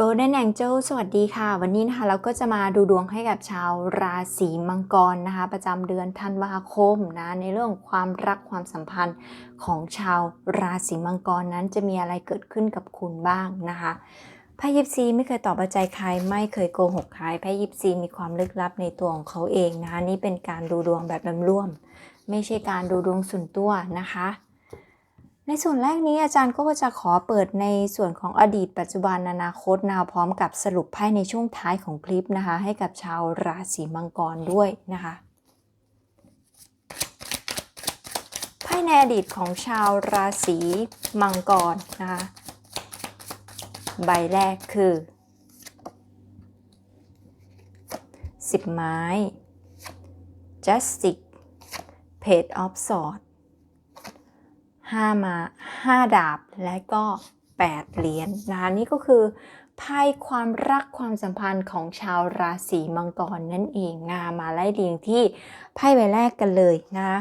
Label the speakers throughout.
Speaker 1: Golden Angel สวัสดีค่ะ วันนี้นะคะเราก็จะมาดูดวงให้กับชาวราศีมังกรนะคะ ประจำเดือนธันวาคมนะในเรื่องของความรักความสัมพันธ์ของชาวราศีมังกรนั้นจะมีอะไรเกิดขึ้นกับคุณบ้างนะคะไพ่ยิปซีไม่เคยตอบปัจจัยใคร ไม่เคยโกหกใครไพ่ยิปซีมีความลึกลับในตัวของเขาเองนะคะนี่เป็นการดูดวงแบบร่วมๆไม่ใช่การดูดวงส่วนตัวนะคะ ในส่วนแรกนี้อาจารย์ก็จะขอเปิดในส่วนของอดีตปัจจุบันอนาคตนะพร้อมกับสรุปไพ่ในช่วงท้ายของคลิปนะคะ ให้กับชาวราศีมังกรด้วยนะคะไพ่ในอดีตของชาวราศีมังกรนะคะใบแรกคือ 10 ไม้ Justice Page of Swords 5 มา 5 ดาบ และก็ 8 เหรียญนนะคะนี่ก็คือไพ่ความรักความสัมพันธ์ของชาวราศีมังกรนั่นเองนะคะมาไล่เรียงที่ไพ่ใบแรกกันเลยนะคะ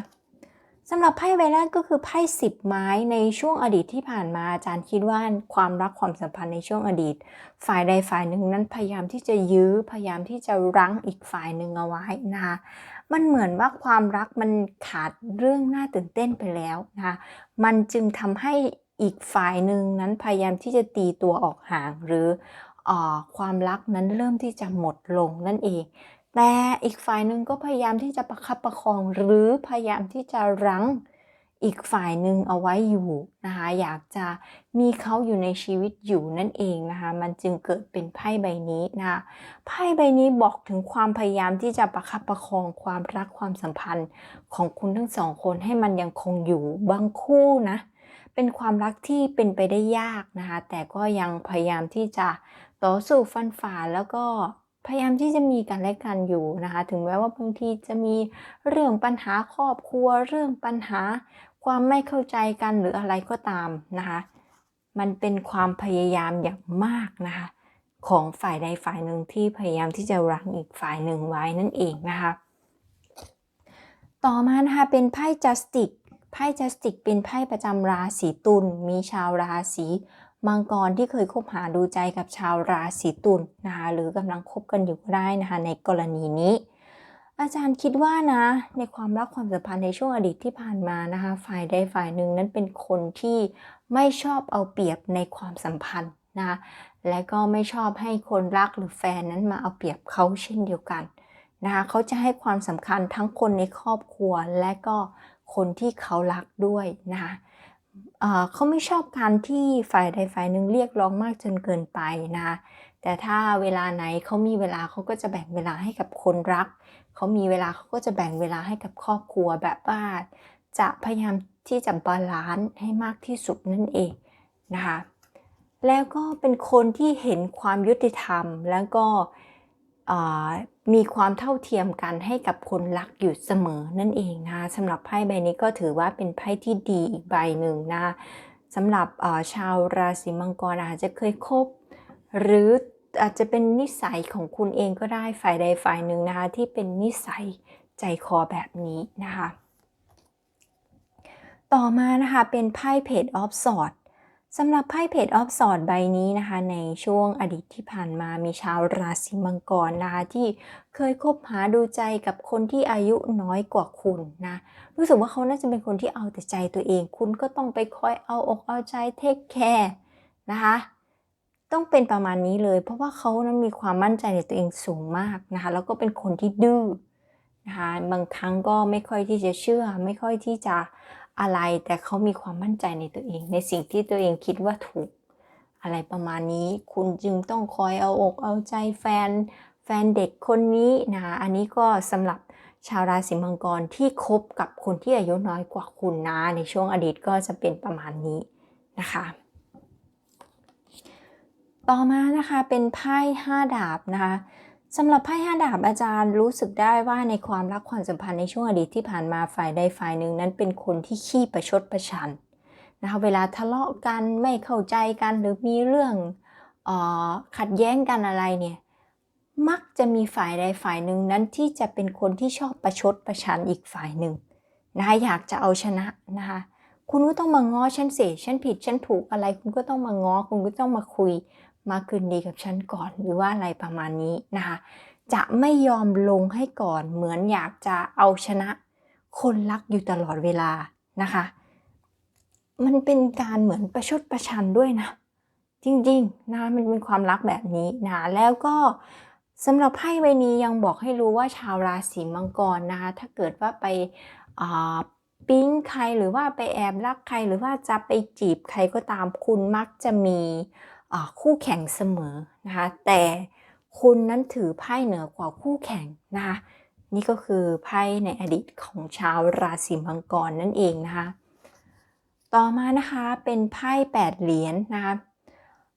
Speaker 1: สำหรับไพ่ใบแรกก็คือไพ่สิบไม้ในช่วงอดีตที่ผ่านมาอาจารย์คิดว่าความรักความสัมพันธ์ในช่วงอดีต ฝ่ายใดฝ่ายหนึ่งนั้นพยายามที่จะยื้อพยายามที่จะรั้งอีกฝ่ายหนึ่งเอาไว้นะคะ มันเหมือนว่าความรักมันขาดเรื่องน่าตื่นเต้นไปแล้วนะคะมันจึงทำให้อีกฝ่ายหนึ่งนั้นพยายามที่จะตีตัวออกห่างหรืออความรักนั้นเริ่มที่จะหมดลงนั่นเอง แต่อีกฝ่ายหนึ่งก็พยายามที่จะประคับประคองหรือพยายามที่จะรั้ง อีกฝ่ายหนึ่งเอาไว้อยู่นะคะอยากจะมีเขาอยู่ในชีวิตอยู่นั่นเองนะคะมันจึงเกิดเป็นไพ่ใบนี้นะคะไพ่ใบนี้บอกถึงความพยายามที่จะประคับประคองความรักความสัมพันธ์ของคุณทั้งสองคนให้มันยังคงอยู่บางคู่นะเป็นความรักที่เป็นไปได้ยากนะคะแต่ก็ยังพยายามที่จะต่อสู้ฟันฝ่าแล้วก็ พยายามที่จะมีกันและกันอยู่นะคะ ถึงแม้ว่าบางทีจะมีเรื่องปัญหาครอบครัว เรื่องปัญหาความไม่เข้าใจกันหรืออะไรก็ตามนะคะ มันเป็นความพยายามอย่างมากนะคะ ของฝ่ายใดฝ่ายหนึ่งที่พยายามที่จะรังอีกฝ่ายหนึ่งไว้นั่นเองนะคะ ต่อมานะคะเป็นไพ่จัสติกไพ่จัสติกเป็นไพ่ประจำราศีตุลมีชาวราศี มังกรที่เคยคบหาดูใจกับชาวราศีตุลนะคะหรือกำลังคบกันอยู่ก็ได้นะคะในกรณีนี้ อาจารย์คิดว่านะ ในความรักความสัมพันธ์ในช่วงอดีตที่ผ่านมานะคะฝ่ายใดฝ่ายหนึ่งนั้นเป็นคนที่ไม่ชอบเอาเปรียบในความสัมพันธ์นะคะและก็ไม่ชอบให้คนรักหรือแฟนนั้นมาเอาเปรียบเขาเช่นเดียวกันนะคะเขาจะให้ความสำคัญทั้งคนในครอบครัวและก็คนที่เขารักด้วยนะคะ เขาไม่ชอบการที่ฝ่ายใดฝ่ายหนึ่งเรียกร้องมากจนเกินไปนะคะแต่ถ้าเวลาไหนเขามีเวลาเขาก็จะแบ่งเวลาให้กับคนรัก เขามีเวลาเขาก็จะแบ่งเวลาให้กับครอบครัวแบบว่าจะพยายามที่จะบาลานซ์ให้มากที่สุดนั่นเองนะคะแล้วก็เป็นคนที่เห็นความยุติธรรมแล้วก็ มีความเท่าเทียมกันให้กับคนรักอยู่เสมอนั่นเองนะสำหรับไพ่ใบนี้ก็ถือว่าเป็นไพ่ที่ดีอีกใบหนึ่งนะสำหรับชาวราศีมังกรอาจจะเคยคบ หรืออาจจะเป็นนิสัยของคุณเองก็ได้ฝ่ายใดฝ่ายหนึ่งนะคะที่เป็นนิสัยใจคอแบบนี้นะคะ ต่อมานะคะเป็นไพ่เพจออฟสอด สำหรับไพ่เพจออฟสอดใบนี้นะคะ ในช่วงอดีตที่ผ่านมามีชาวราศีมังกรนะคะที่เคยคบหาดูใจกับคนที่อายุน้อยกว่าคุณนะรู้สึกว่าเขาน่าจะเป็นคนที่เอาแต่ใจตัวเอง คุณก็ต้องไปคอยเอาอกเอาใจเทคแคร์นะคะต้องเป็นประมาณนี้เลย เพราะว่าเขานั้นมีความมั่นใจในตัวเองสูงมากนะคะแล้วก็เป็นคนที่ดื้อนะคะบางครั้งก็ไม่ค่อยที่จะเชื่อ ไม่ค่อยที่จะ อะไรแต่เขามีความมั่นใจในตัวเอง ในสิ่งที่ตัวเองคิดว่าถูก อะไรประมาณนี้ คุณจึงต้องคอยเอาอกเอาใจแฟน แฟนเด็กคนนี้นะอันนี้ก็สำหรับชาวราศีมังกรที่คบกับคนที่อายุน้อยกว่าคุณนะในช่วงอดีตก็จะเป็นประมาณนี้นะคะ ต่อมานะคะเป็นไพ่ห้าดาบนะคะ สำหรับไพ่ห้าดาบอาจารย์รู้สึกได้ว่าในความรักความสัมพันธ์ในช่วงอดีตที่ผ่านมาฝ่ายใดฝ่ายหนึ่งนั้นเป็นคนที่ขี้ประชดประชันนะคะเวลาทะเลาะกันไม่เข้าใจกันหรือมีเรื่องออขัดแย้งกันอะไรเนี่ยมักจะมีฝ่ายใดฝ่ายหนึ่งนั้นที่จะเป็นคนที่ชอบประชดประชันอีกฝ่ายหนึ่งนะคะอยากจะเอาชนะนะคะคุณก็ต้องมาง้อฉันเสียฉันผิดฉันถูกอะไร คุณก็ต้องมาง้อคุณก็ต้องมาคุย มาคืนดีกับฉันก่อนหรือว่าอะไรประมาณนี้นะคะจะไม่ยอมลงให้ก่อนเหมือนอยากจะเอาชนะ คนรักอยู่ตลอดเวลานะคะ มันเป็นการเหมือนประชดประชันด้วยนะ จริงๆนะมันเป็นความรักแบบนี้นะแล้วก็สำหรับไพ่ใบนี้ยังบอกให้รู้ว่าชาวราศีมังกรนะคะถ้าเกิดว่าไปปิ๊งใครหรือว่าไปแอบรักใครหรือว่าจะไปจีบใครก็ตามคุณมักจะมี คู่แข่งเสมอนะคะแต่คุณนั้นถือไพ่เหนือกว่าคู่แข่งนะคะนี่ก็คือไพ่ในอดีตของชาวราศีมังกรนั่นเองนะคะต่อมานะคะเป็นไพ่แปดเหรียญนนะคะ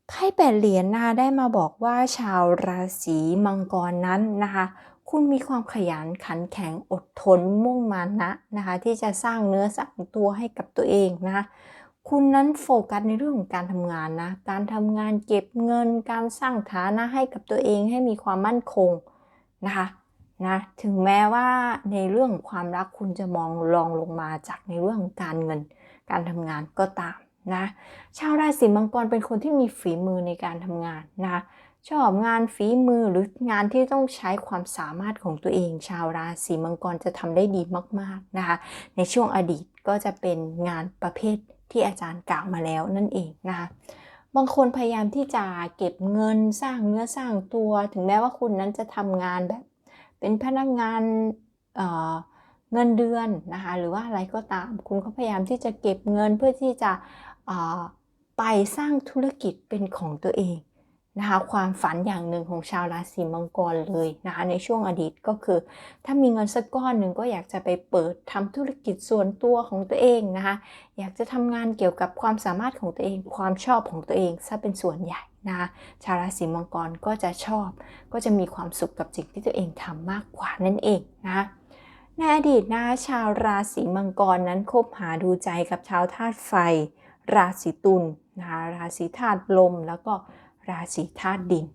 Speaker 1: ไพ่แปดเหรียญนะคะได้มาบอกว่าชาวราศีมังกรนั้นนะคะคุณมีความขยันขันแข็งอดทนมุ่งมานะนะคะที่จะสร้างเนื้อสร้างตัวให้กับตัวเองนะคะ คุณนั้นโฟกัสในเรื่องของการทำงานนะ การทำงานเก็บเงิน การสร้างฐานะให้กับตัวเองให้มีความมั่นคงนะคะนะถึงแม้ว่าในเรื่องความรักคุณจะมองรองลงมาจากในเรื่องการเงิน การทำงานก็ตามนะชาวราศีมังกรเป็นคนที่มีฝีมือในการทำงานนะชอบงานฝีมือหรืองานที่ต้องใช้ความสามารถของตัวเอง ชาวราศีมังกรจะทำได้ดีมาก ๆนะคะ ในช่วงอดีตก็จะเป็นงานประเภท ที่อาจารย์กล่าวมาแล้วนั่นเองนะคะบางคนพยายามที่จะเก็บเงินสร้างเนื้อสร้างตัว ถึงแม้ว่าคุณนั้นจะทำงานแบบ เป็นพนักงานเเงินเดือนนะคะหรือว่าอะไรก็ตาม คุณก็พยายามที่จะเก็บเงินเพื่อที่จะไปสร้างธุรกิจเป็นของตัวเอง นะคะความฝันอย่างหนึ่งของชาวราศีมังกรเลยนะคะในช่วงอดีตก็คือ ถ้ามีเงินสักก้อนหนึ่งก็อยากจะไปเปิดทำธุรกิจส่วนตัวของตัวเองนะคะอยากจะทำงานเกี่ยวกับความสามารถของตัวเอง ความชอบของตัวเองซะเป็นส่วนใหญ่นะคะชาวราศีมังกรก็จะชอบ ก็จะมีความสุขกับสิ่งที่ตัวเองทำมากกว่านั่นเองนะคะในอดีตนะชาวราศีมังกรนั้นคบหาดูใจกับชาวธาตุไฟ ราศีตุลนะคะราศีธาตุลมแล้วก็ ราศีธาตุดิน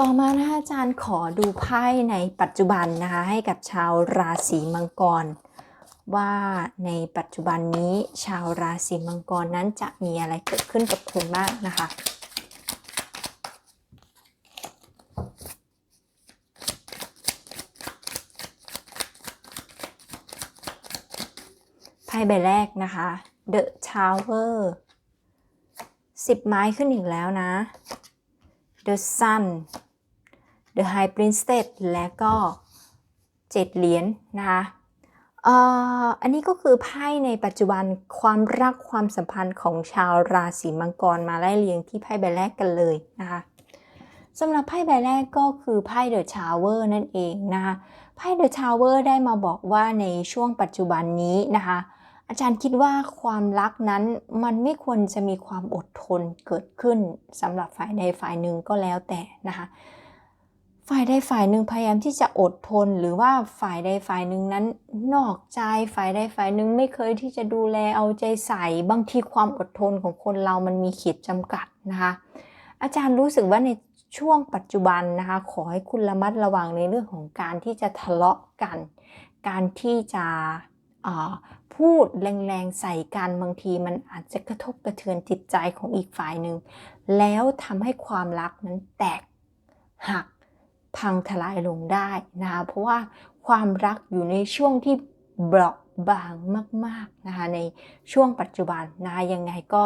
Speaker 1: ต่อมานะคะอาจารย์ขอดูไพ่ในปัจจุบันนะคะให้กับชาวราศีมังกร ว่าในปัจจุบันนี้ชาวราศีมังกรนั้นจะมีอะไรเกิดขึ้นกับคุณบ้างนะคะไพ่ใบแรกนะคะ The Tower 10 ไม้ขึ้นอีกแล้วนะ The Sun The High Princess และก็ 7 เหรียญนนะคะอันนี้ก็คือไพ่ในปัจจุบันความรักความสัมพันธ์ของชาวราศีมังกรมาไล่เรียงที่ไพ่ใบแรกกันเลยนะคะสำหรับไพ่ใบแรกก็คือไพ่เดอะชาวเวอร์นั่นเองนะคะไพ่เดอะชาวเวอร์ได้มาบอกว่าในช่วงปัจจุบันนี้นะคะ อาจารย์คิดว่าความรักนั้นมันไม่ควรจะมีความอดทนเกิดขึ้นสำหรับฝ่ายใดฝ่ายหนึ่งก็แล้วแต่นะคะฝ่ายใดฝ่ายหนึ่งพยายามที่จะอดทน หรือว่าฝ่ายใดฝ่ายหนึ่งนั้นนอกใจฝ่ายใดฝ่ายหนึ่งไม่เคยที่จะดูแลเอาใจใส่บางทีความอดทนของคนเรามันมีขีดจำกัดนะคะอาจารย์รู้สึกว่าในช่วงปัจจุบันนะคะขอให้คุณระมัดระวังในเรื่องของการที่จะทะเลาะกัน การที่จะ พูดแรงๆใส่กันบางทีมันอาจจะกระทบกระเทือนจิตใจของอีกฝ่ายหนึ่ง แล้วทำให้ความรักนั้นแตกหักพังทลายลงได้นะคะเพราะว่าความรักอยู่ในช่วงที่เบาบางมากๆนะคะในช่วงปัจจุบันนะคะยังไงก็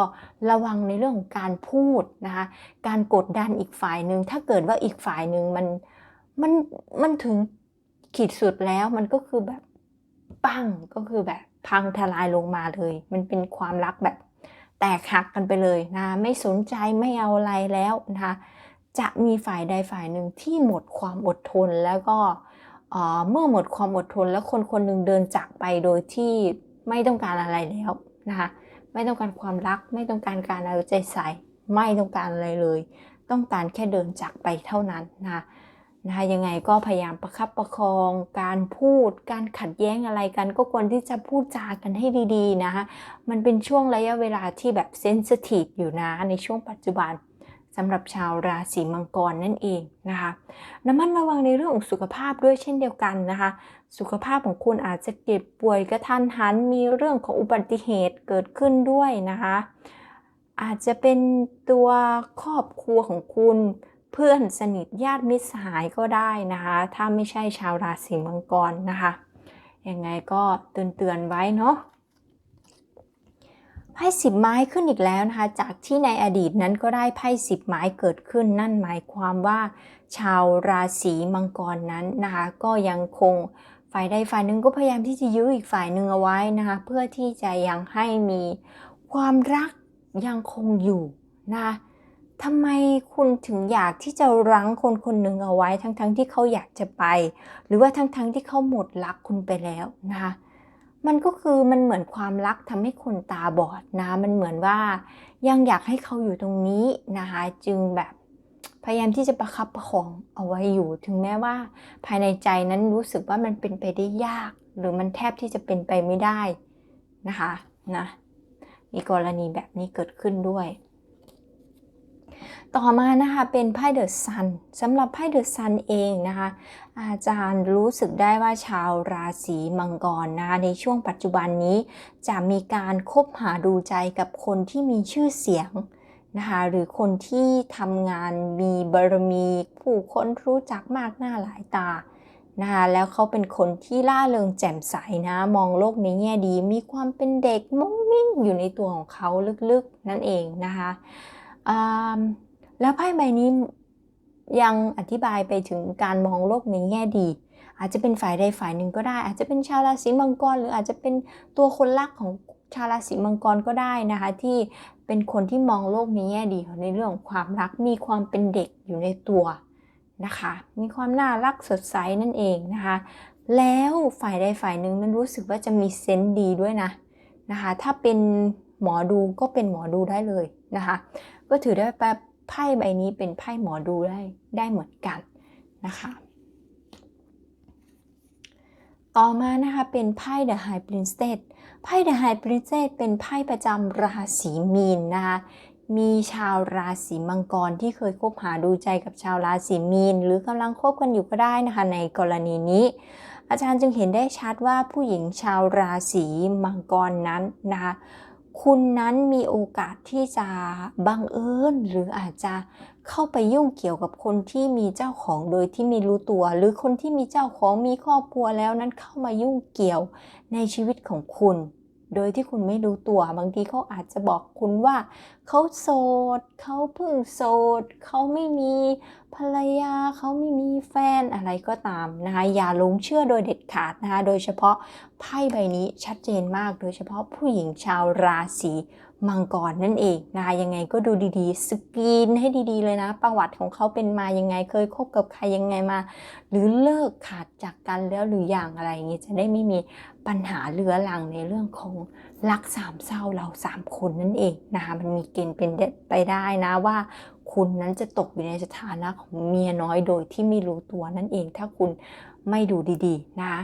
Speaker 1: ระวังในเรื่องของการพูดนะคะการกดดันอีกฝ่ายหนึ่งถ้าเกิดว่าอีกฝ่ายหนึ่งมันมันมันถึงขีดสุดแล้วมันก็คือแบบ ปั้งก็คือแบบพังทลายลงมาเลย มันเป็นความรักแบบแตกหักกันไปเลยนะ ไม่สนใจไม่เอาอะไรแล้วนะคะจะมีฝ่ายใดฝ่ายหนึ่งที่หมดความอดทนแล้วก็เมื่อหมดความอดทนแล้วคนคนหนึ่งเดินจากไปโดยที่ไม่ต้องการอะไรแล้วนะคะไม่ต้องการความรัก ไม่ต้องการการเอาใจใส่ ไม่ต้องการอะไรเลย ต้องการแค่เดินจากไปเท่านั้นนะคะ นะคะยังไงก็พยายามประคับประคอง การพูด การขัดแย้งอะไรกัน ก็ควรที่จะพูดจากันให้ดีๆนะคะมันเป็นช่วงระยะเวลาที่แบบเซนซิทีฟอยู่นะในช่วงปัจจุบันสำหรับชาวราศีมังกรนั่นเองนะคะระมัดระวังในเรื่องของสุขภาพด้วยเช่นเดียวกันนะคะ สุขภาพของคุณอาจจะเจ็บป่วยกระทันหัน มีเรื่องของอุบัติเหตุเกิดขึ้นด้วยนะคะ อาจจะเป็นตัวครอบครัวของคุณ เพื่อนสนิทญาติมิตรสหายก็ได้นะคะ ถ้าไม่ใช่ชาวราศีมังกรนะคะยังไงก็เตือนๆไว้เนาะไพ่สิบไม้ขึ้นอีกแล้วนะคะ จากที่ในอดีตนั้นก็ได้ไพ่สิบไม้เกิดขึ้น นั่นหมายความว่า ชาวราศีมังกรนั้นนะคะ ก็ยังคงฝ่ายใดฝ่ายหนึ่งก็พยายามที่จะยื้ออีกฝ่ายหนึ่งเอาไว้นะคะ เพื่อที่จะยังให้มีความรักยังคงอยู่นะคะ ทำไมคุณถึงอยากที่จะรั้งคนคนหนึ่งเอาไว้ ทั้งๆทที่เขาอยากจะไป หรือว่าทั้งๆทที่เขาหมดรักคุณไปแล้วนะคะมันก็คือมันเหมือนความรักทำให้คนตาบอดนะ มันเหมือนว่ายังอยากให้เขาอยู่ตรงนี้นะคะจึงแบบพยายามที่จะประคับประคองเอาไว้อยู่ ถึงแม้ว่า ภายในใจนั้นรู้สึกว่ามันเป็นไปได้ยาก หรือมันแทบที่จะเป็นไปไม่ได้นะคะนะมีกรณีแบบนี้เกิดขึ้นด้วย ต่อมานะคะเป็นไพ่เดอะซันสำหรับไพ่เดอะซันเองนะคะ อาจารย์รู้สึกได้ว่าชาวราศีมังกรนะคะในช่วงปัจจุบันนี้ จะมีการคบหาดูใจกับคนที่มีชื่อเสียงนะคะหรือคนที่ทำงานมีบารมีผู้คนรู้จักมากหน้าหลายตานะคะแล้วเขาเป็นคนที่ล่าเริงแจ่มใสนะมองโลกในแง่ดีมีความเป็นเด็กมุ้งมิ้งอยู่ในตัวของเขาลึกๆนั่นเองนะคะ แล้วไพ่ใบนี้ยังอธิบายไปถึงการมองโลกในแง่ดี อาจจะเป็นฝ่ายใดฝ่ายหนึ่งก็ได้ อาจจะเป็นชาวราศีมังกร หรืออาจจะเป็นตัวคนรักของชาวราศีมังกรก็ได้นะคะ ที่เป็นคนที่มองโลกในแง่ดีในเรื่องของความรักมีความเป็นเด็กอยู่ในตัวนะคะ มีความน่ารักสดใสนั่นเองนะคะ แล้วฝ่ายใดฝ่ายหนึ่งนั้นรู้สึกว่าจะมีเซนต์ดีด้วยนะนะคะ ถ้าเป็นหมอดูก็เป็นหมอดูได้เลยนะคะ ก็ถือได้แปไพ่ใบนี้เป็นไพ่หมอดูได้ได้เหมือนกันนะคะ ต่อมานะคะเป็นไพ่ The High Princess ไพ่ The High Princess เป็นไพ่ประจำราศีมีนนะคะมีชาวราศีมังกรที่เคยคบหาดูใจกับชาวราศีมีน หรือกำลังคบกันอยู่ก็ได้นะคะในกรณีนี้ อาจารย์จึงเห็นได้ชัดว่าผู้หญิงชาวราศีมังกรนั้นนะคะ คุณนั้นมีโอกาสที่จะบังเอิญหรืออาจจะเข้าไปยุ่งเกี่ยวกับคนที่มีเจ้าของโดยที่ไม่รู้ตัว หรือคนที่มีเจ้าของมีครอบครัวแล้วนั้นเข้ามายุ่งเกี่ยวในชีวิตของคุณ โดยที่คุณไม่รู้ตัว บางทีเขาอาจจะบอกคุณว่าเขาโสดเขาเพิ่งโสดเขาไม่มี ภรรยาเขาไม่มีแฟนอะไรก็ตามนะคะอย่าลงเชื่อโดยเด็ดขาดนะคะโดยเฉพาะไพ่ใบนี้ชัดเจนมาก โดยเฉพาะผู้หญิงชาวราศีมังกรนั่นเองนะคะยังไงก็ดูดีๆ สกรีนให้ดีๆเลยนะ ประวัติของเขาเป็นมายังไงเคยคบกับใครยังไงมา หรือเลิกขาดจากกันแล้วหรืออย่างอะไรอย่างเงี้จะได้ไม่มีปัญหาเรื้อรังในเรื่องของ รักสามเศร้าเราสามคนนั่นเองนะคะมันมีเกณฑ์เป็นไปได้นะว่า คุณนั้นจะตกอยู่ในสถานะของเมียน้อยโดยที่ไม่รู้ตัวนั่นเอง ถ้าคุณไม่ดูดีๆนะคะ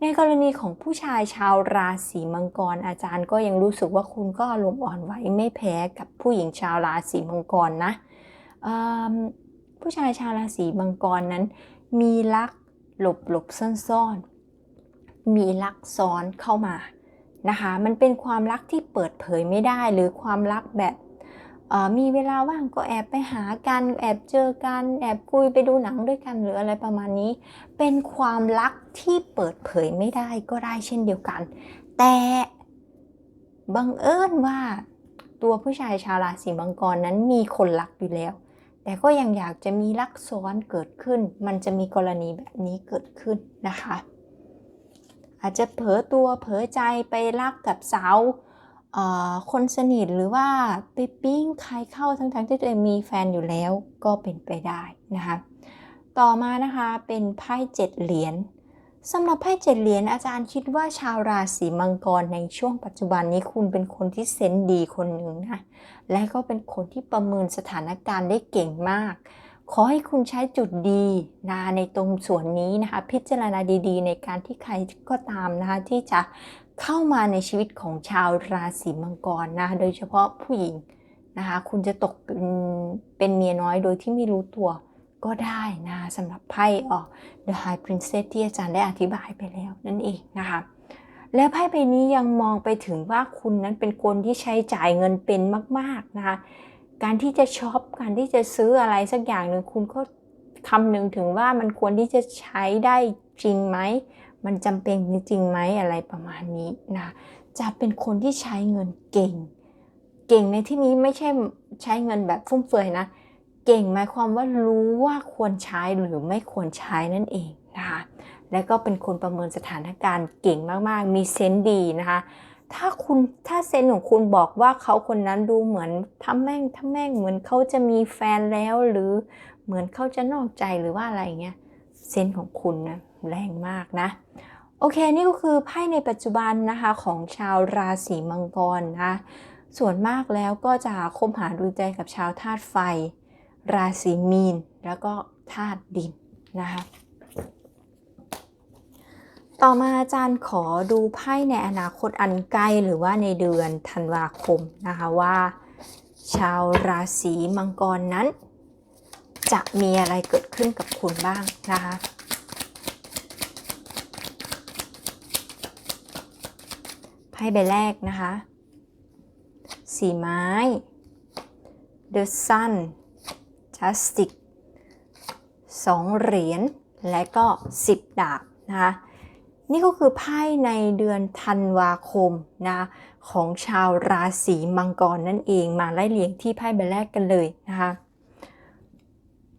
Speaker 1: ในกรณีของผู้ชายชาวราศีมังกร อาจารย์ก็ยังรู้สึกว่าคุณก็อารมณ์อ่อนไหวไม่แพ้กับผู้หญิงชาวราศีมังกรนะผู้ชายชาวราศีมังกรนั้น มีลักหลบหลบซ่อนๆมีลักซ้อนเข้ามา นะคะ มันเป็นความรักที่เปิดเผยไม่ได้หรือความรักแบบมีเวลาว่างก็แอบไปหากันแอบเจอกันแอบคุยไปดูหนังด้วยกันหรืออะไรประมาณนี้ เป็นความรักที่เปิดเผยไม่ได้ก็ได้เช่นเดียวกัน แต่บังเอิญว่าตัวผู้ชายชาวราศีมังกรนั้นมีคนรักอยู่แล้ว แต่ก็ยังอยากจะมีรักซ้อนเกิดขึ้น มันจะมีกรณีแบบนี้เกิดขึ้นนะคะ อาจจะเผลอตัวเผลอใจไปรักกับสาวคนสนิทหรือว่าไปปิ้งใครเข้าทั้งๆที่ตัวเองมีแฟนอยู่แล้วก็เป็นไปได้นะคะต่อมานะคะเป็นไพ่เจ็ดเหรียญสำหรับไพ่เจ็ดเหรียญอาจารย์คิดว่าชาวราศีมังกรในช่วงปัจจุบันนี้คุณเป็นคนที่เซนดีคนหนึ่งนะและก็เป็นคนที่ประเมินสถานการณ์ได้เก่งมาก ขอให้คุณใช้จุดดีนะในตรงส่วนนี้นะคะ พิจารณาดีๆ ในการที่ใครก็ตามนะคะที่จะเข้ามาในชีวิตของชาวราศีมังกรนะโดยเฉพาะผู้หญิงนะคะคุณจะตกเป็นเมียน้อยโดยที่ไม่รู้ตัวก็ได้นะสำหรับไพ่ออก The High Princess ที่อาจารย์ได้อธิบายไปแล้วนั่นเองนะคะและไพ่ใบนี้ยังมองไปถึงว่าคุณนั้นเป็นคนที่ใช้จ่ายเงินเป็นมาก ๆนะคะ การที่จะช็อปการที่จะซื้ออะไรสักอย่างหนึ่งคุณก็คำนึงถึงว่ามันควรที่จะใช้ได้จริงไหม มันจำเป็นจริงไหมอะไรประมาณนี้นะ จะเป็นคนที่ใช้เงินเก่ง เก่งในที่นี้ไม่ใช่ใช้เงินแบบฟุ่มเฟือยนะ เก่งหมายความว่ารู้ว่าควรใช้หรือไม่ควรใช้นั่นเองนะคะ และก็เป็นคนประเมินสถานการณ์เก่งมากๆ มีเซนส์ดีนะคะ ถ้าคุณถ้าเซนของคุณบอกว่าเขาคนนั้นดูเหมือนทำแม่งทำแม่งเหมือนเขาจะมีแฟนแล้วหรือเหมือนเขาจะนอกใจหรือว่าอะไรเงี้ยเซนของคุณนะแรงมากนะ โอเคนี่ก็คือไพ่ในปัจจุบันนะคะของชาวราศีมังกรนะส่วนมากแล้วก็จะคบหาดูใจกับชาวธาตุไฟ ราศีมีน แล้วก็ธาตุดินนะคะ ต่อมาอาจารย์ขอดูไพ่ในอนาคตอันใกล้หรือว่าในเดือนธันวาคมนะคะว่า ชาวราศีมังกรนั้น จะมีอะไรเกิดขึ้นกับคุณบ้างนะคะไพ่ใบแรกนะคะสีไม้ The Sun Justice สองเหรียญและก็ 10 ดาบนะคะ นี่ก็คือไพ่ในเดือนธันวาคมนะของชาวราศีมังกรนั่นเองมาไล่เลียงที่ไพ่ใบแรกกันเลยนะคะ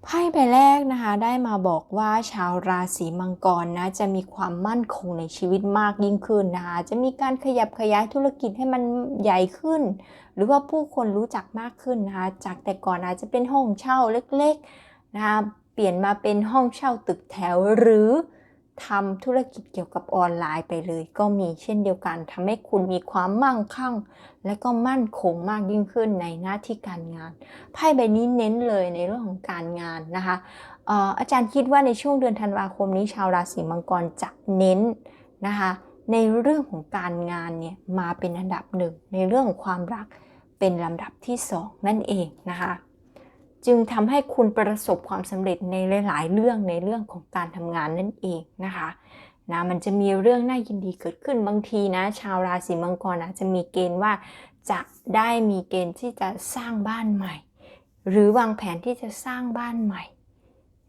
Speaker 1: ไพ่ใบแรกนะคะได้มาบอกว่าชาวราศีมังกรนะจะมีความมั่นคงในชีวิตมากยิ่งขึ้นนะคะจะมีการขยับขยายธุรกิจให้มันใหญ่ขึ้น หรือว่าผู้คนรู้จักมากขึ้นนะคะจากแต่ก่อนอาจจะเป็นห้องเช่าเล็กๆนะคะเปลี่ยนมาเป็นห้องเช่าตึกแถวหรือ ทำธุรกิจเกี่ยวกับออนไลน์ไปเลย ก็มีเช่นเดียวกันทำให้คุณมีความมั่งคั่ง และก็มั่นคงมากยิ่งขึ้นในหน้าที่การงานไพ่ใบนี้เน้นเลยในเรื่องของการงานนะคะอาจารย์คิดว่าในช่วงเดือนธันวาคมนี้ชาวราศีมังกรจะเน้นนะคะในเรื่องของการงานเนี่ยมาเป็นอันดับหนึ่งในเรื่องของความรักเป็นลำดับที่สองนั่นเองนะคะ จึงทำให้คุณประสบความสำเร็จในหลาย ๆ เรื่องในเรื่องของการทำงานนั่นเองนะคะนะมันจะมีเรื่องน่ายินดีเกิดขึ้นบางทีนะ ชาวราศีมังกรอาจจะมีเกณฑ์ว่าจะได้มีเกณฑ์ที่จะสร้างบ้านใหม่ หรือวางแผนที่จะสร้างบ้านใหม่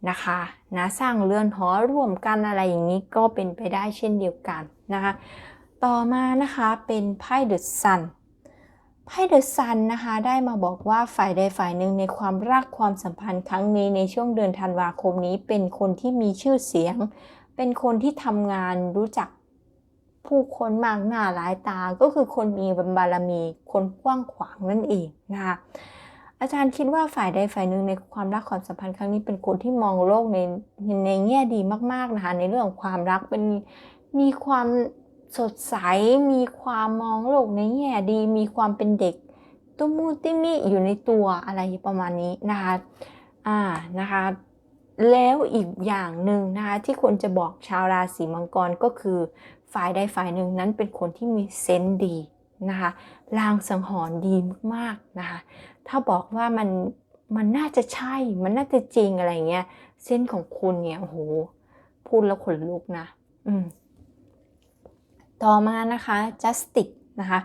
Speaker 1: นะคะนะสร้างเรือนหอร่วมกันอะไรอย่างนี้ก็เป็นไปได้เช่นเดียวกันนะคะต่อมานะคะเป็นไพ่เดอะซัน ไพ่เดอะซันนะคะได้มาบอกว่าฝ่ายใดฝ่ายหนึ่งในความรักความสัมพันธ์ครั้งนี้ในช่วงเดือนธันวาคมนี้เป็นคนที่มีชื่อเสียง เป็นคนที่ทำงานรู้จักผู้คนมากหน้าหลายตาก็คือคนมีบารมีคนกว้างขวางนั่นเองนะคะอาจารย์คิดว่าฝ่ายใดฝ่ายหนึ่งในความรักความสัมพันธ์ครั้งนี้เป็นคนที่มองโลกในในแง่ดีมากๆนะคะในเรื่องของความรักเป็นมีความ สดใสมีความมองโลกในแง่ดี มีความเป็นเด็กตุ้มมูติมิอยู่ในตัวอะไรประมาณนี้นะคะอ่านะคะแล้วอีกอย่างหนึ่งนะคะที่ควรจะบอกชาวราศีมังกรก็คือฝ่ายใดฝ่ายหนึ่งนั้นเป็นคนที่มีเซนส์ดีนะคะลางสังหรณ์ดีมากๆนะคะถ้าบอกว่ามันมันน่าจะใช่ มันน่าจะจริงอะไรเงี้ย เส้นของคุณเนี่ยโอ้โหพูดแล้วขนลุกนะ อืม ต่อมานะคะจัสติกนะคะ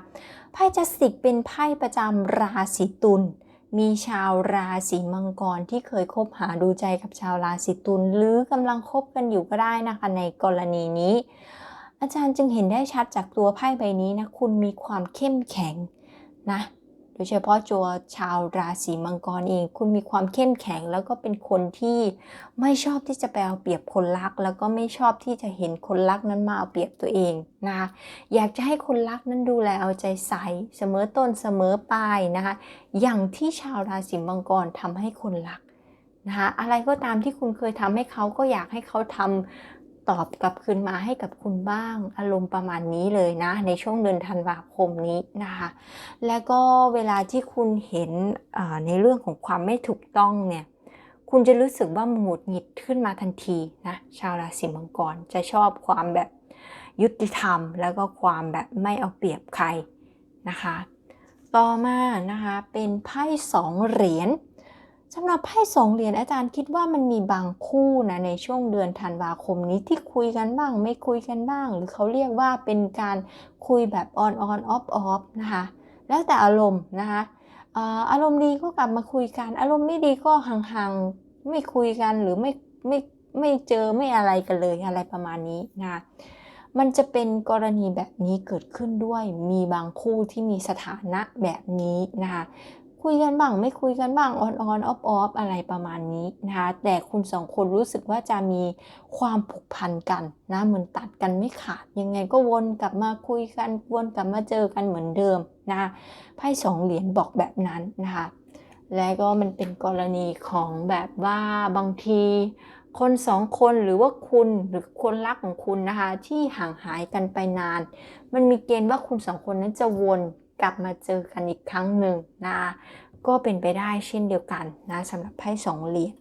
Speaker 1: ไพ่จัสติกเป็นไพ่ประจำราศีตุลมีชาวราศีมังกรที่เคยคบหาดูใจกับชาวราศีตุลหรือกำลังคบกันอยู่ก็ได้นะคะในกรณีนี้ อาจารย์จึงเห็นได้ชัดจากตัวไพ่ใบนี้นะคุณมีความเข้มแข็งนะ โดยเฉพาะตัวชาวราศีมังกรเอง คุณมีความเข้มแข็งแล้วก็เป็นคนที่ไม่ชอบที่จะไปเอาเปรียบคนรัก แล้วก็ไม่ชอบที่จะเห็นคนรักนั้นมาเอาเปรียบตัวเองนะคะอยากจะให้คนรักนั้นดูแลเอาใจใส่เสมอต้นเสมอปลายนะคะอย่างที่ชาวราศีมังกรทำให้คนรักนะคะอะไรก็ตามที่คุณเคยทำให้เขาก็อยากให้เขาทำ ตอบกลับคืนมาให้กับคุณบ้าง อารมณ์ประมาณนี้เลยนะ ในช่วงเดือนธันวาคมนี้นะคะ แล้วก็เวลาที่คุณเห็นในเรื่องของความไม่ถูกต้องเนี่ยคุณจะรู้สึกว่าหงุดหงิดขึ้นมาทันทีนะชาวราศีมังกรจะชอบความแบบยุติธรรม แล้วก็ความแบบไม่เอาเปรียบใครนะคะ ต่อมานะคะเป็นไพ่สองเหรียญ สำหรับไพ่สองเหรียญอาจารย์คิดว่ามันมีบางคู่นะในช่วงเดือนธันวาคมนี้ที่คุยกันบ้าง ไม่คุยกันบ้าง หรือเขาเรียกว่าเป็นการคุยแบบ on on off off นะคะแล้วแต่อารมณ์นะคะอาอารมณ์ดีก็กลับมาคุยกัน อารมณ์ไม่ดีก็ห่างๆไม่คุยกันหรือไม่ไม่ไม่เจอไม่อะไรกันเลยอะไรประมาณนี้นะคะมันจะเป็นกรณีแบบนี้เกิดขึ้นด้วย มีบางคู่ที่มีสถานะแบบนี้นะคะ คุยกันบ้าง ไม่คุยกันบ้างออนออนออฟออฟอะไรประมาณนี้นะคะแต่คุณสองคนรู้สึกว่าจะมีความผูกพันกันนะเหมือนตัดกันไม่ขาดยังไงก็วนกลับมาคุยกันวนกลับมาเจอกันเหมือนเดิมนะคะไพ่สองเหรียญบอกแบบนั้นนะคะและก็มันเป็นกรณีของแบบว่าบางทีคนสองคนหรือว่าคุณหรือคนรักของคุณนะคะ ที่ห่างหายกันไปนาน มันมีเกณฑ์ว่าคุณสองคนนั้นจะวน กลับมาเจอกันอีกครั้งหนึ่งนะก็เป็นไปได้เช่นเดียวกันนะสำหรับไพ่สองเหรียญ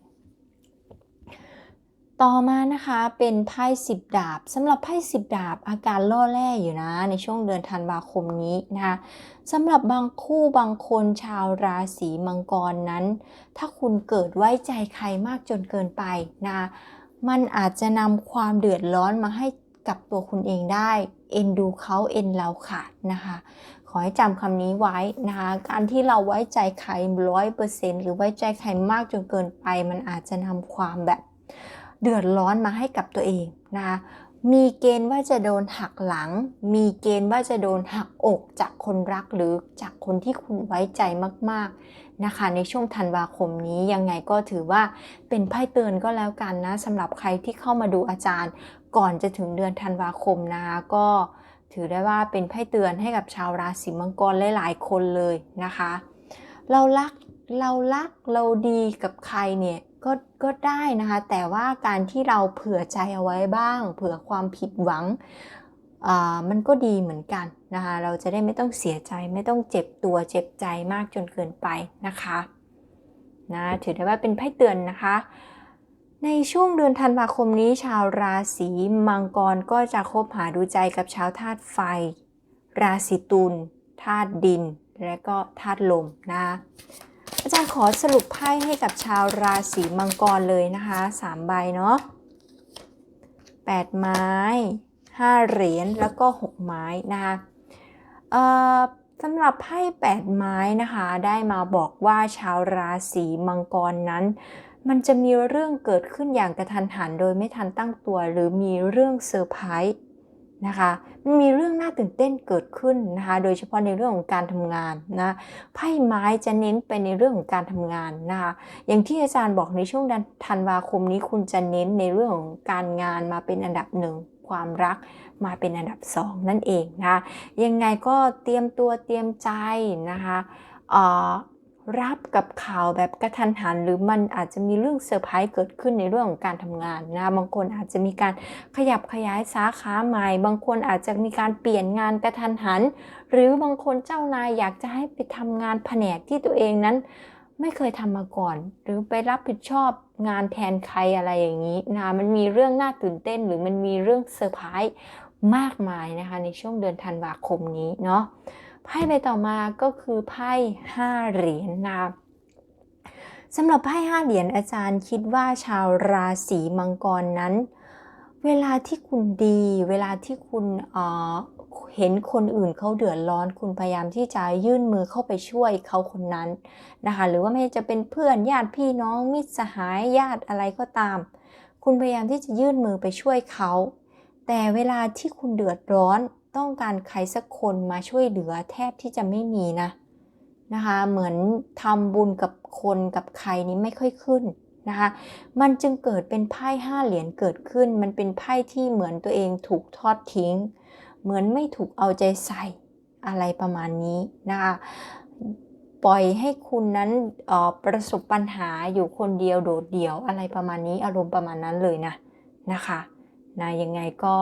Speaker 1: ต่อมานะคะเป็นไพ่สิบดาบสำหรับไพ่สิบดาบอาการล่อแร่อยู่นะ ในช่วงเดือนธันวาคมนี้นะคะสำหรับบางคู่บางคนชาวราศีมังกรนั้น ถ้าคุณเกิดไว้ใจใครมากจนเกินไปนะมันอาจจะนำความเดือดร้อนมาให้กับตัวคุณเองได้ เอ็นดูเขาเอ็นเราขาดนะคะ อให้จำคำนี้ไว้นะคะการที่เราไว้ใจใครร้อยเปอร์เซ็นต์หรือไว้ใจใครมากจนเกินไป มันอาจจะนำความแบบเดือดร้อนมาให้กับตัวเองนะคะมีเกณฑ์ว่าจะโดนหักหลัง มีเกณฑ์ว่าจะโดนหักอกจากคนรักหรือจากคนที่คุณไว้ใจมากๆนะคะ ในช่วงธันวาคมนี้ยังไงก็ถือว่าเป็นไพ่เตือนก็แล้วกันนะสำหรับใครที่เข้ามาดูอาจารย์ ก่อนจะถึงเดือนธันวาคมนะคะก็ ถือได้ว่าเป็นไพ่เตือนให้กับชาวราศีมังกรหลายๆคนเลยนะคะ เรารักเรารักเราดีกับใครเนี่ยก็ก็ได้นะคะ แต่ว่าการที่เราเผื่อใจเอาไว้บ้าง เผื่อความผิดหวังมันก็ดีเหมือนกันนะคะ เราจะได้ไม่ต้องเสียใจไม่ต้องเจ็บตัวเจ็บใจมากจนเกินไปนะคะนะถือได้ว่าเป็นไพ่เตือนนะคะ ในช่วงเดือนธันวาคมนี้ชาวราศีมังกรก็จะคบหาดูใจกับชาวธาตุไฟ ราศีตุลธาตุดิน และก็ธาตุลมนะ อาจารย์ขอสรุปไพ่ให้กับชาวราศีมังกรเลยนะคะ3ใบเนาะ8 ไม้ 5 เหรียญแล้วก็ 6 ไม้นะคะสำหรับไพ่8ไม้นะคะ ได้มาบอกว่าชาวราศีมังกรนั้น มันจะมีเรื่องเกิดขึ้นอย่างกระทันหันโดยไม่ทันตั้งตัว หรือมีเรื่องเซอร์ไพรส์นะคะมันมีเรื่องน่าตื่นเต้นเกิดขึ้นนะคะโดยเฉพาะในเรื่องของการทำงานนะไพ่ไม้จะเน้นไปในเรื่องของการทำงานนะคะอย่างที่อาจารย์บอกในช่วงเดือนธันวาคมนี้คุณจะเน้นในเรื่องของการงานมาเป็นอันดับหนึ่งความรักมาเป็นอันดับสองนั่นเองนะคะยังไงก็เตรียมตัวเตรียมใจนะคะเออ รับกับข่าวแบบกระทันหัน หรือมันอาจจะมีเรื่องเซอร์ไพรส์เกิดขึ้นในเรื่องของการทำงานนะบางคนอาจจะมีการขยับขยายสาขาใหม่ บางคนอาจจะมีการเปลี่ยนงานกระทันหัน หรือบางคนเจ้านายอยากจะให้ไปทำงานแผนกที่ตัวเองนั้น ไม่เคยทำมาก่อน หรือไปรับผิดชอบงานแทนใครอะไรอย่างนี้นะมันมีเรื่องน่าตื่นเต้น หรือมันมีเรื่องเซอร์ไพรส์มากมายนะคะในช่วงเดือนธันวาคมนี้เนาะ ไพ่ใบต่อมาก็คือไพ่ห้าเหรียญนะสำหรับไพ่ห้าเหรียญอาจารย์คิดว่าชาวราศีมังกรนั้น เวลาที่คุณดี เวลาที่คุณเเห็นคนอื่นเขาเดือดร้อน คุณพยายามที่จะยื่นมือเข้าไปช่วยเขาคนนั้นนะคะหรือว่าไม่จะเป็นเพื่อนญาติพี่น้องมิตรสหายญาติอะไรก็ตาม คุณพยายามที่จะยื่นมือไปช่วยเขา แต่เวลาที่คุณเดือดร้อน ต้องการใครสักคนมาช่วยเหลือแทบที่จะไม่มีนะนะคะ เหมือนทำบุญกับคนกับใครนี้ไม่ค่อยขึ้นนะคะ มันจึงเกิดเป็นไพ่ห้าเหรียญเกิดขึ้น มันเป็นไพ่ที่เหมือนตัวเองถูกทอดทิ้ง เหมือนไม่ถูกเอาใจใส่อะไรประมาณนี้นะคะ ปล่อยให้คุณนั้นประสบปัญหาอยู่คนเดียวโดดเดี่ยวอะไรประมาณนี้อารมณ์ประมาณนั้นเลยนะนะคะนะยังไงก็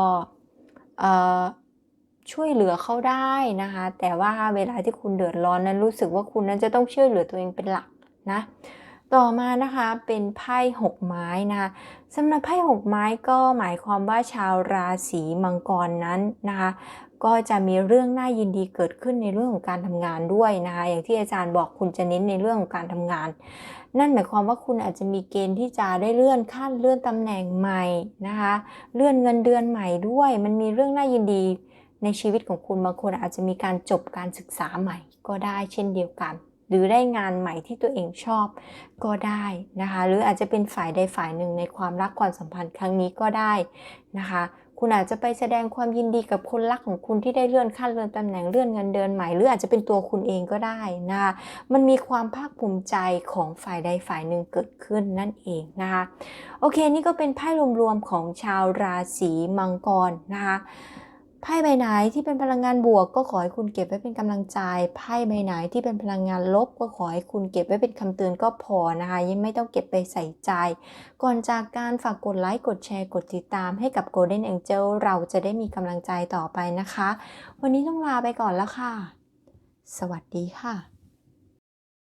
Speaker 1: ช่วยเหลือเขาได้นะคะ แต่ว่าเวลาที่คุณเดือดร้อนนั้นรู้สึกว่าคุณนั้นจะต้องช่วยเหลือตัวเองเป็นหลักนะ ต่อมานะคะเป็นไพ่หกไม้นะคะสำหรับไพ่หกไม้ก็หมายความว่าชาวราศีมังกรนั้นนะคะ ก็จะมีเรื่องน่ายินดีเกิดขึ้นในเรื่องของการทำงานด้วยนะคะ อย่างที่อาจารย์บอกคุณจะเน้นในเรื่องของการทำงาน นั่นหมายความว่าคุณอาจจะมีเกณฑ์ที่จะได้เลื่อนขั้นเลื่อนตำแหน่งใหม่นะคะ เลื่อนเงินเดือนใหม่ด้วย มันมีเรื่องน่ายินดี ในชีวิตของคุณบางคนอาจจะมีการจบการศึกษาใหม่ก็ได้เช่นเดียวกัน หรือได้งานใหม่ที่ตัวเองชอบก็ได้นะคะ หรืออาจจะเป็นฝ่ายใดฝ่ายหนึ่งในความรักความสัมพันธ์ครั้งนี้ก็ได้นะคะคุณอาจจะไปแสดงความยินดีกับคนรักของคุณที่ได้เลื่อนขั้นเลื่อนตำแหน่งเลื่อนเงินเดือนใหม่หรืออาจจะเป็นตัวคุณเองก็ได้นะคะมันมีความภาคภูมิใจของฝ่ายใดฝ่ายหนึ่งเกิดขึ้นนั่นเองนะคะโอเคนี่ก็เป็นไพ่รวมๆของชาวราศีมังกรนะคะ ไพ่ใบไหนที่เป็นพลังงานบวก ก็ขอให้คุณเก็บไว้เป็นกำลังใจ ไพ่ใบไหนที่เป็นพลังงานลบก็ขอให้คุณเก็บไว้เป็นคำเตือนก็พอนะคะยังไม่ต้องเก็บไปใส่ใจ ก่อนจากการฝากกดไลค์กดแชร์กดติดตามให้กับ Golden Angel เราจะได้มีกำลังใจต่อไปนะคะ วันนี้ต้องลาไปก่อนแล้วค่ะ สวัสดีค่ะ